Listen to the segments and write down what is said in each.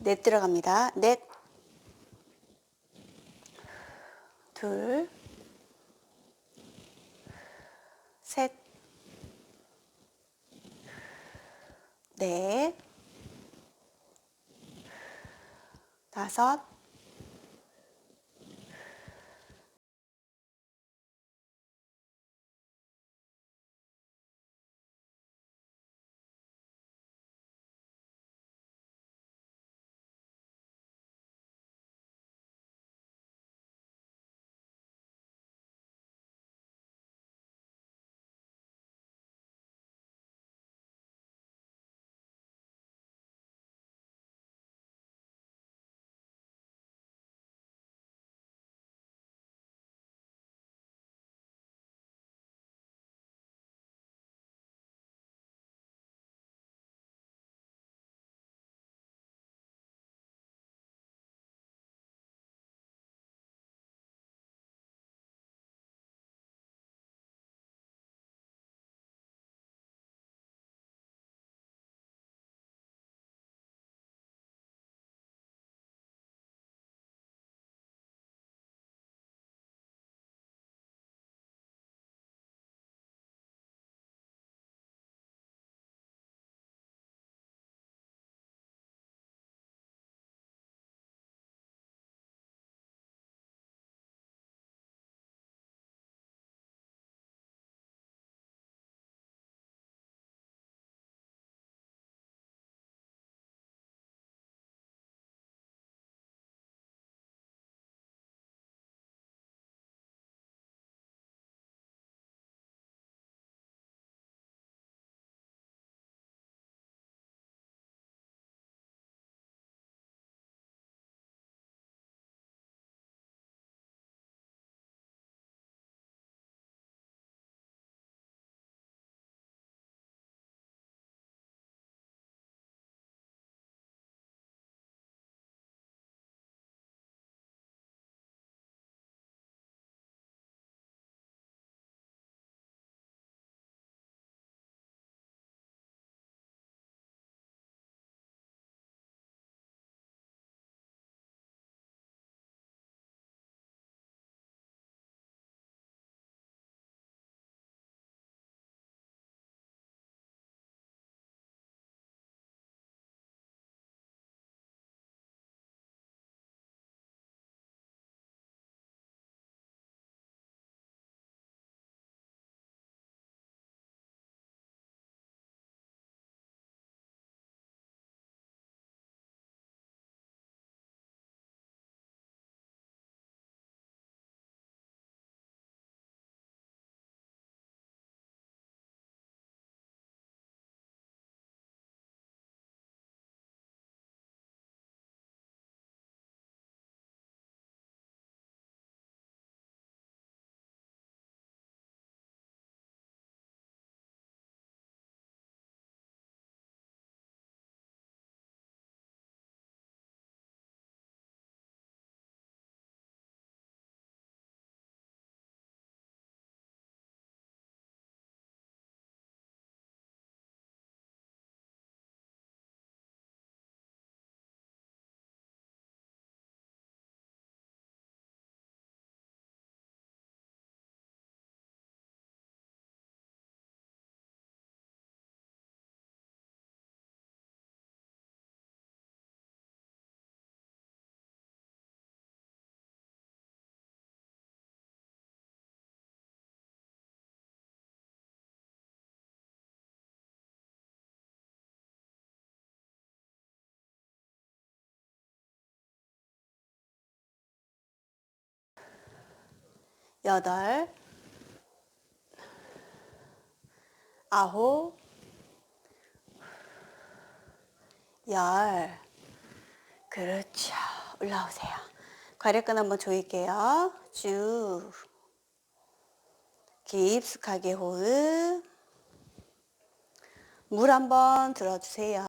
넷 들어갑니다. 넷, 둘, 셋, 넷, 다섯, 여덟, 아홉, 열. 그렇죠. 올라오세요. 괄약근 한번 조일게요. 쭉. 깊숙하게 호흡. 물 한번 들어주세요.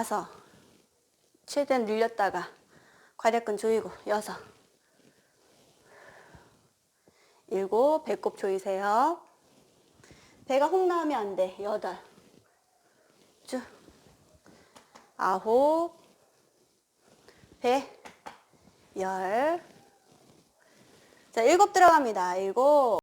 다섯. 최대한 늘렸다가 괄약근 조이고 여섯. 일곱. 배꼽 조이세요. 배가 혹 나오면 안 돼. 여덟. 쭉. 아홉. 배. 열. 자, 일곱 들어갑니다. 일곱.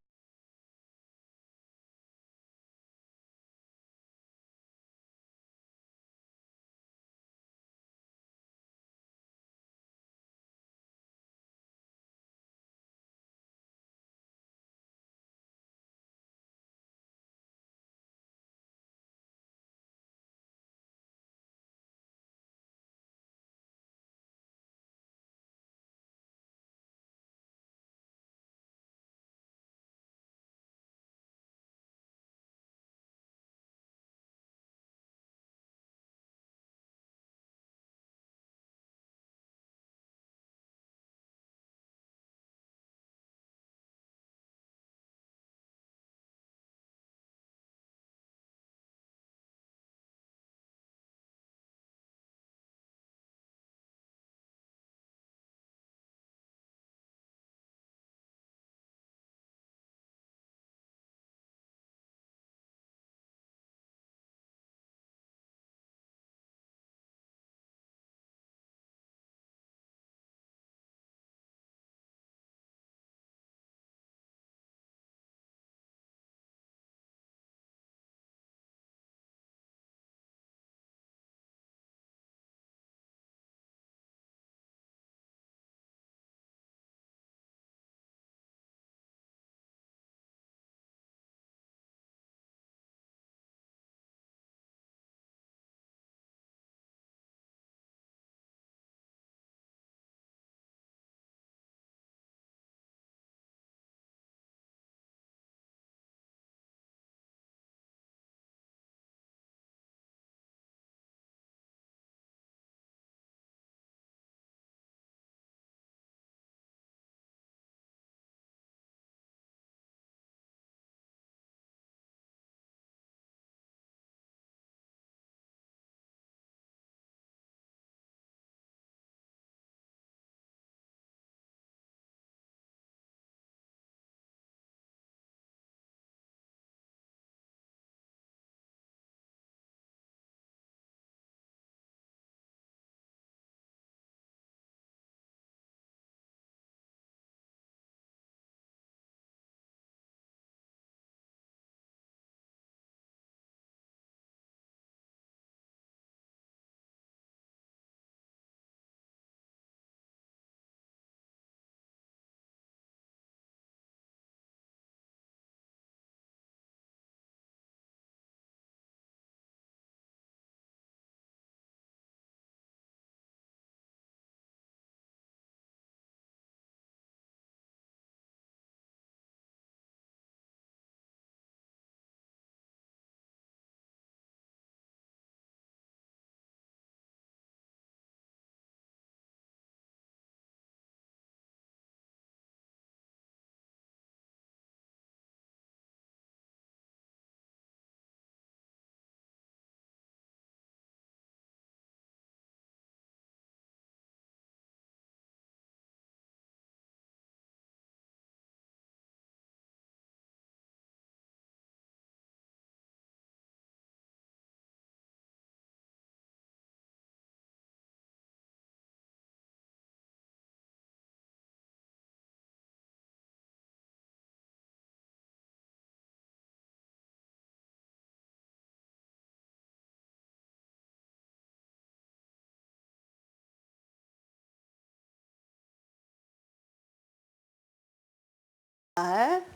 열.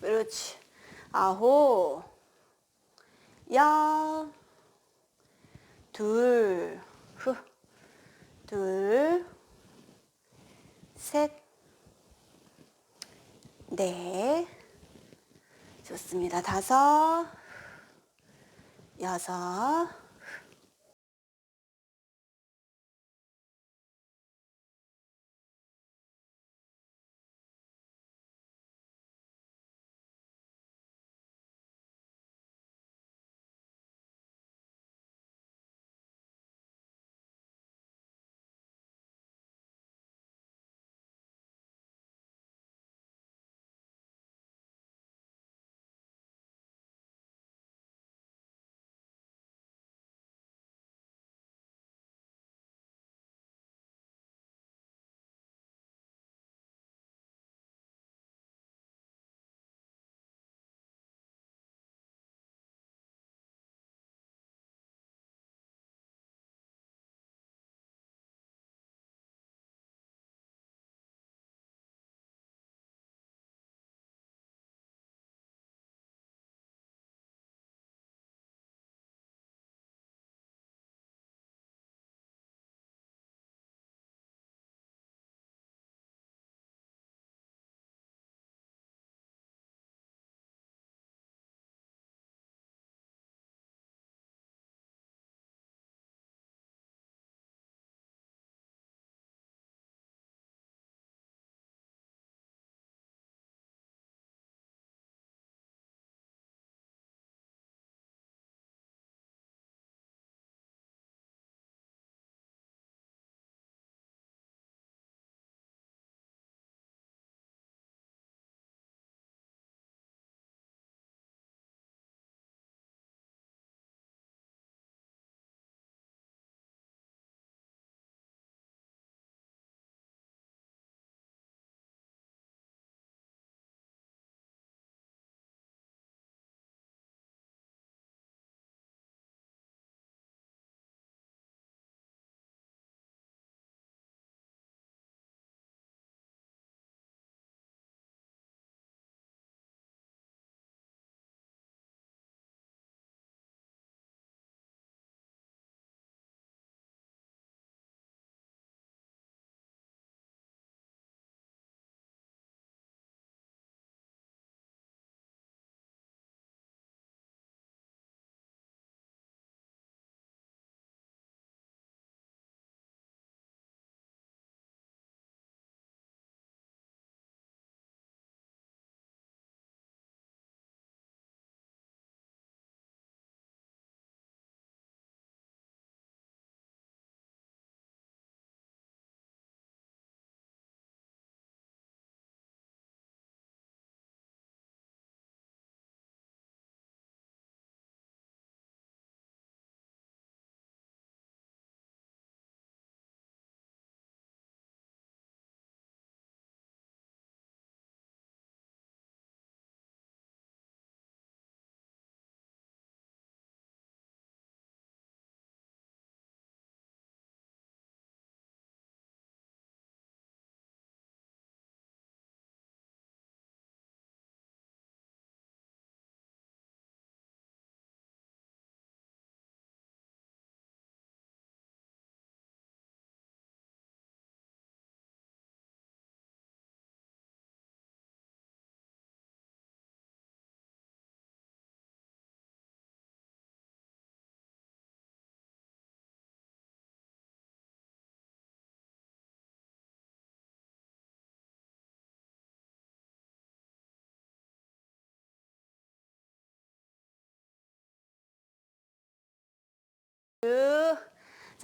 그렇지. 아홉. 야. 둘. 후. 둘. 셋. 넷. 좋습니다. 다섯. 여섯.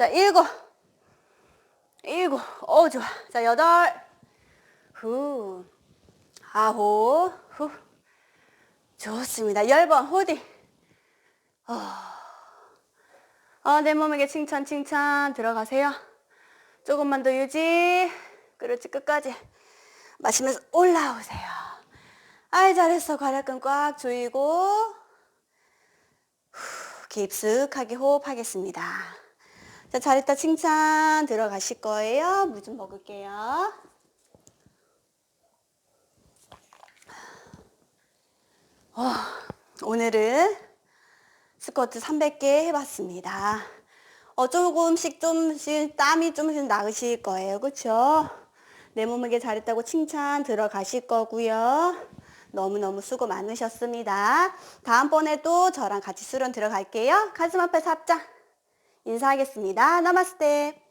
자, 일곱. 일곱. 어, 좋아. 자, 여덟. 후. 아홉. 후. 좋습니다. 열 번. 호디. 어, 내 몸에게 칭찬, 칭찬. 들어가세요. 조금만 더 유지. 그렇지, 끝까지. 마시면서 올라오세요. 아이, 잘했어. 괄약근 꽉 조이고. 후, 깊숙하게 호흡하겠습니다. 자, 잘했다. 칭찬. 들어가실 거예요. 물 좀 먹을게요. 어, 오늘은 스쿼트 300개 해봤습니다. 어, 조금씩 좀씩 땀이 좀씩 나으실 거예요. 그쵸? 내 몸에게 잘했다고 칭찬 들어가실 거고요. 너무너무 수고 많으셨습니다. 다음번에도 저랑 같이 수련 들어갈게요. 가슴 앞에 삽자. 인사하겠습니다. 나마스테.